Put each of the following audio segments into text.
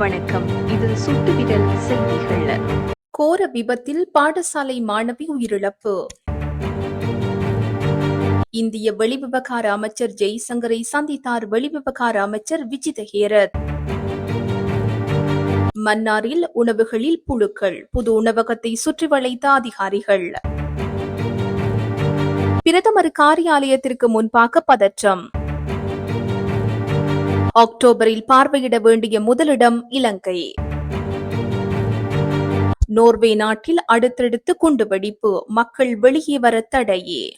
வணக்கம். இது சுட்டுவிரல் செய்திகள். கோர விபத்தில் பாடசாலை மாணவி உயிரிழப்பு. இந்திய வெளிவிவகார அமைச்சர் ஜெய்சங்கரை சந்தித்தார் வெளிவிவகார அமைச்சர் விஜித ஹேரத் மன்னாரில் உணவுகளில் புழுக்கள் புது உணவகத்தை சுற்றி வளைத்த அதிகாரிகள். பிரதமர் காரியாலயத்திற்கு முன்பாக பதற்றம். அக்டோபரில் பார்வையிட வேண்டிய முதலிடம் இலங்கை. நோர்வே நாட்டில் அடுத்தடுத்து குண்டுவெடிப்பு. மக்கள் வெளியே வர தடையே.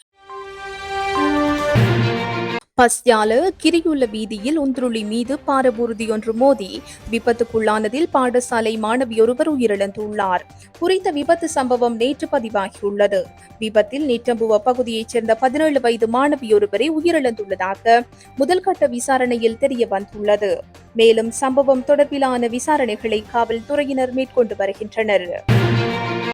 பஸ்யால கிரியுள்ள வீதியில் உந்துருளி மீது பாரபூர்தி ஒன்று மோதி விபத்துக்குள்ளானதில் பாடசாலை மாணவியொருவர் உயிரிழந்துள்ளார். குறித்த விபத்து சம்பவம் நேற்று பதிவாகியுள்ளது. விபத்தில் நிட்டம்புவ பகுதியைச் சேர்ந்த பதினேழு வயது மாணவியொருவரை உயிரிழந்துள்ளதாக முதல்கட்ட விசாரணையில் தெரிய வந்துள்ளது. மேலும் சம்பவம் தொடர்பிலான விசாரணைகளை காவல்துறையினர் மேற்கொண்டு வருகின்றனர்.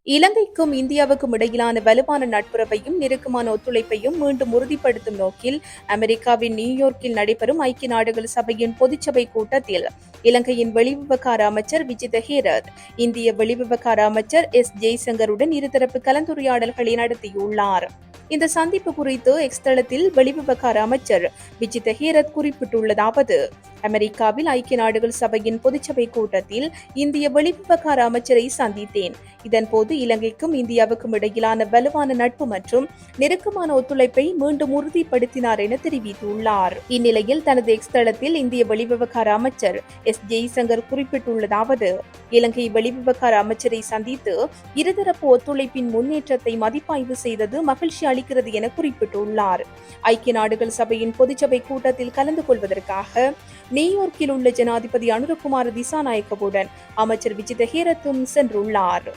இலங்கைக்கும் இந்தியாவுக்கும் இடையிலான வலுவான நட்புறவையும் நெருக்கமான ஒத்துழைப்பையும் மீண்டும் உறுதிப்படுத்தும் நோக்கில் அமெரிக்காவின் நியூயார்க்கில் நடைபெறும் ஐக்கிய நாடுகள் சபையின் பொதுச்சபை கூட்டத்தில் இலங்கையின் வெளிவிவகார அமைச்சர் விஜித ஹேரத் இந்திய வெளிவிவகார அமைச்சர் எஸ் ஜெய்சங்கருடன் இருதரப்பு கலந்துரையாடல்களை நடத்தியுள்ளார். இந்த சந்திப்பு குறித்து எக்ஸ்தளத்தில் வெளிவிவகார அமைச்சர் விஜித ஹீரத் குறிப்பிட்டுள்ளதாவது. அமெரிக்காவில் ஐக்கிய நாடுகள் சபையின் பொதுச்சபை கூட்டத்தில் இந்திய வெளிவிவகார அமைச்சரை சந்தித்தேன். இதன்போது இலங்கைக்கும் இந்தியாவுக்கும் இடையிலான வலுவான நட்பு மற்றும் நெருக்கமான ஒத்துழைப்பை மீண்டும் உறுதிப்படுத்தினார் என தெரிவித்துள்ளார். இந்நிலையில் தனது எக்ஸ் தளத்தில் இந்திய வெளிவிவகார அமைச்சர் எஸ். ஜெய்சங்கர் குறிப்பிட்டுள்ளதாவது இலங்கை வெளிவிவகார அமைச்சரை சந்தித்து இருதரப்பு ஒத்துழைப்பின் முன்னேற்றத்தை மதிப்பாய்வு செய்தது மகிழ்ச்சி அளிக்கிறது என குறிப்பிட்டுள்ளார். ஐக்கிய நாடுகள் சபையின் பொதுச்சபை கூட்டத்தில் கலந்து கொள்வதற்காக நியூயார்க்கில் உள்ள ஜனாதிபதி அனுரகுமார் திசாநாயக்கவுடன் அமைச்சர் விஜித ஹீரத்தும் சென்றுள்ளார்.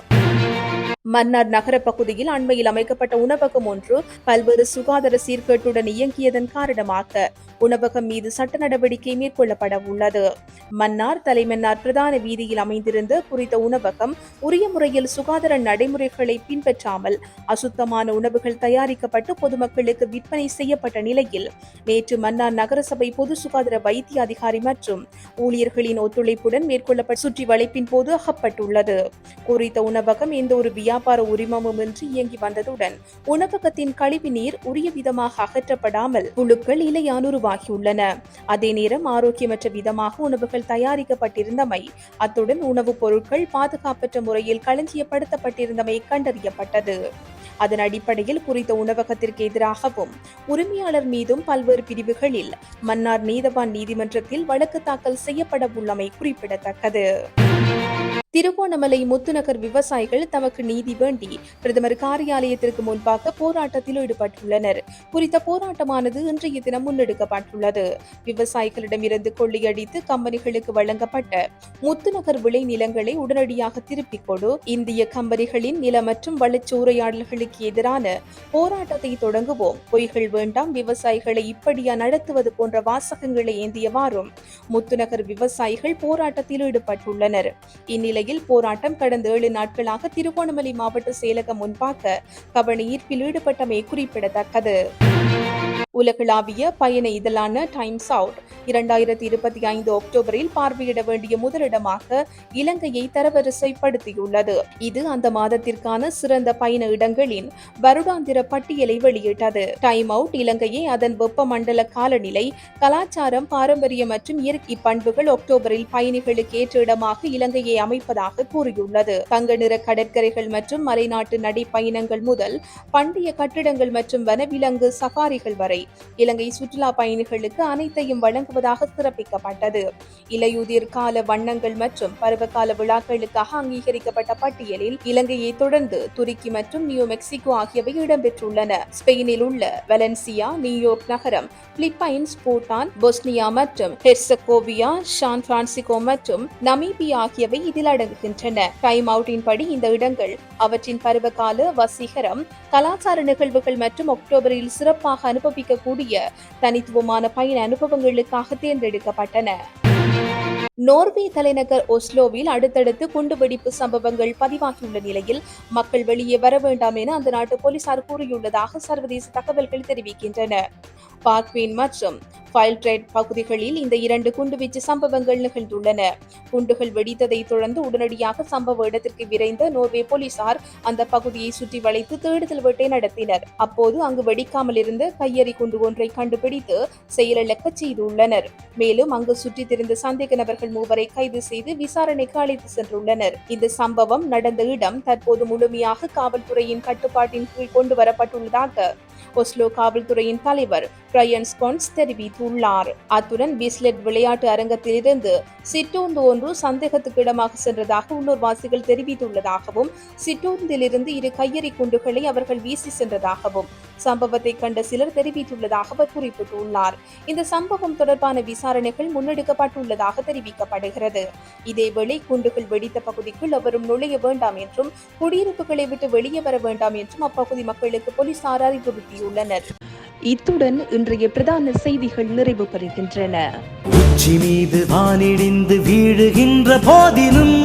மன்னார் நகர பகுதியில் அண்மையில் அமைக்கப்பட்ட உணவகம் ஒன்று பல்வேறு சுகாதார சீர்கேட்டுடன் இயங்கியதன் காரணமாக உணவகம் மீது சட்ட நடவடிக்கை மேற்கொள்ளப்பட உள்ளது. மன்னார் தலைமன்னார் பிரதான வீதியில் அமைந்திருந்த குறித்த உணவகம் உரிய முறையில் சுகாதார நடைமுறைகளை பின்பற்றாமல் அசுத்தமான உணவுகள் தயாரிக்கப்பட்டு பொதுமக்களுக்கு விற்பனை செய்யப்பட்ட நிலையில் நேற்று மன்னார் நகரசபை பொது சுகாதார வைத்திய அதிகாரி மற்றும் ஊழியர்களின் ஒத்துழைப்புடன் மேற்கொள்ளப்பட்ட சுற்றி வளைப்பின் போது அகப்பட்டுள்ளது. குறித்த உணவகம் எந்த ஒரு வியாபார உரிமமும் இன்றி இயங்கி வந்ததுடன் உணவகத்தின் கழிவு நீர் உரிய விதமாக அகற்றப்படாமல் குழுக்கள் புழுக்கள் உருவாகியுள்ளன. அதே நேரம் ஆரோக்கியமற்ற விதமாக உணவுகள் தயாரிக்கப்பட்டிருந்தமை அத்துடன் உணவுப் பொருட்கள் பாதுகாப்பற்ற முறையில் களஞ்சியப்படுத்தப்பட்டிருந்தமை கண்டறியப்பட்டது. அதன் அடிப்படையில் குறித்த உணவகத்திற்கு எதிராகவும் உரிமையாளர் மீதும் பல்வேறு பிரிவுகளில் மன்னார் நீதவான் நீதிமன்றத்தில் வழக்கு தாக்கல் செய்யப்பட உள்ளமை குறிப்பிடத்தக்கது. திருகோணமலை முத்துநகர் விவசாயிகள் தமக்கு நீதி வேண்டி பிரதமர் காரியாலயத்திற்கு முன்பாக போராட்டத்தில் ஈடுபட்டுள்ளனர். குறித்த போராட்டமானது இன்றைய தினம் முன்னெடுக்கப்பட்டுள்ளது. விவசாயிகளிடமிருந்து கொள்ளையடித்து கம்பெனிகளுக்கு வழங்கப்பட்ட முத்துநகர் விளை நிலங்களை உடனடியாக திருப்பிக் கொடு. இந்திய கம்பெனிகளின் நில மற்றும் வளச்சூறையாடல்களுக்கு எதிரான போராட்டத்தை தொடங்குவோம். பொய்கள் வேண்டாம் விவசாயிகளை இப்படியா நடத்துவது போன்ற வாசகங்களை ஏந்தியவாறும் முத்துநகர் விவசாயிகள் போராட்டத்தில் ஈடுபட்டுள்ளனர். இந்நிலையில் நிலையில் போராட்டம் கடந்த ஏழு நாட்களாக திருகோணமலை மாவட்ட செயலகம் முன்பாக கவன ஈர்ப்பில் ஈடுபட்டமை குறிப்பிடத்தக்கது. உலகளாவிய பயண இதழான டைம்ஸ் அவுட் இரண்டாயிரத்தி இருபத்தி ஐந்து அக்டோபரில் பார்வையிட வேண்டிய முதலிடமாக இலங்கையை தரவரிசைப்படுத்தியுள்ளது. இது அந்த மாதத்திற்கான சிறந்த பயண இடங்களின் வருடாந்திர பட்டியலை வெளியிட்டது. டைம் அவுட் இலங்கையை அதன் வெப்பமண்டல காலநிலை கலாச்சாரம் பாரம்பரியம் மற்றும் இயற்கை பண்புகள் அக்டோபரில் பயணிகளுக்கு ஏற்ற இடமாக இலங்கையை அமைப்பதாக கூறியுள்ளது. தங்க நிற கடற்கரைகள் மற்றும் மலைநாட்டு நடைப்பயணங்கள் முதல் பண்டைய கட்டிடங்கள் மற்றும் வனவிலங்கு சஃபாரிகள் வரை இலங்கை சுற்றுலா பயணிகளுக்கு அனைத்தையும் வழங்குவதாக சிறப்பிக்கப்பட்டது. இலையுதிர் கால வண்ணங்கள் மற்றும் பருவகால விழாக்களுக்காக அங்கீகரிக்கப்பட்ட பட்டியலில் இலங்கையை தொடர்ந்து துருக்கி மற்றும் நியூ மெக்சிகோ ஆகியவை இடம்பெற்றுள்ளன. ஸ்பெயினில் உள்ள வெலன்சியா நியூயோர்க் நகரம் பிலிப்பைன்ஸ் பூட்டான் பொஸ்னியா மற்றும் ஹெர்சகோவியா சான் பிரான்சிகோ மற்றும் நமீபியா ஆகியவை இதில் அடங்குகின்றன. டைம் அவுட்டின் படி இந்த இடங்கள் அவற்றின் பருவகால வசீகரம் கலாச்சார நிகழ்வுகள் மற்றும் அக்டோபரில் சிறப்பாக அனுபவிக்கக்கூடிய தனித்துவமான பயண அனுபவங்களுக்காக தேர்ந்தெடுக்கப்பட்டன. நோர்வே தலைநகர் ஒஸ்லோவில் அடுத்தடுத்து குண்டுவெடிப்பு சம்பவங்கள் பதிவாகியுள்ள நிலையில் மக்கள் வெளியே வர வேண்டாம் என அந்த நாட்டு போலீசார் கூறியுள்ளதாக சர்வதேச தகவல்கள் தெரிவிக்கின்றன. பார்க்வேன் மற்றும் ஃபைல்ட்ரேட் பகுதிகளில் இந்த இரண்டு குண்டுவீச்சு சம்பவங்கள் நிகழ்ந்துள்ளன. குண்டுகள் வெடித்ததைத் தொடர்ந்து உடனடியாக சம்பவ இடத்திற்கு விரைந்த நோர்வே போலீசார் அந்த பகுதியை சுற்றி வளைத்து தேடுதல் வேட்டை நடத்தினர். அப்போது அங்கு வெடிக்காமல் இருந்த கையெறி குண்டு ஒன்றை கண்டுபிடித்து செயலிழக்கச் செய்துள்ளனர். மேலும் அங்கு சுற்றித் திரிந்த சந்தேக நபர்கள் மூவரை கைது செய்து விசாரணைக்கு அழைத்து சென்றுள்ளனர். இந்த சம்பவம் நடந்த இடம் தற்போது முழுமையாக காவல்துறையின் கட்டுப்பாட்டின் கீழ் கொண்டு வரப்பட்டுள்ளதாக ஒஸ்லோ காவல்துறையின் தலைவர் பிரையன் ஸ்கொன்ஸ் தெரிவித்துள்ளார். அத்துடன் பிஸ்லெட் விளையாட்டு அரங்கத்திலிருந்து சிற்றூந்து ஒன்று சந்தேகத்துக்கு இடமாக சென்றதாக உள்ளூர்வாசிகள் தெரிவித்துள்ளதாகவும் சிற்றூந்திலிருந்து இரு கையெறி குண்டுகளை அவர்கள் வீசி சென்றதாகவும் சம்பவத்தை கண்ட சிலர் தெரிவித்துள்ளதாக அவர் குறிப்பிட்டுள்ளார். இந்த சம்பவம் தொடர்பான விசாரணைகள் முன்னெடுக்கப்பட்டுள்ளதாக தெரிவிக்கப்படுகிறது. இதேவேளை குண்டுகள் வெடித்த பகுதிக்குள் எவரும் நுழைய வேண்டாம் என்றும் குடியிருப்புகளை விட்டு வெளியே வர வேண்டாம் என்றும் அப்பகுதி மக்களுக்கு போலீசார் அறிவுறுத்தியுள்ளனர். இத்துடன் இன்றைய பிரதான செய்திகள் நிறைவு பெறுகின்றன. உச்சி மீது வானிடிந்து வீழுகின்ற போதிலும்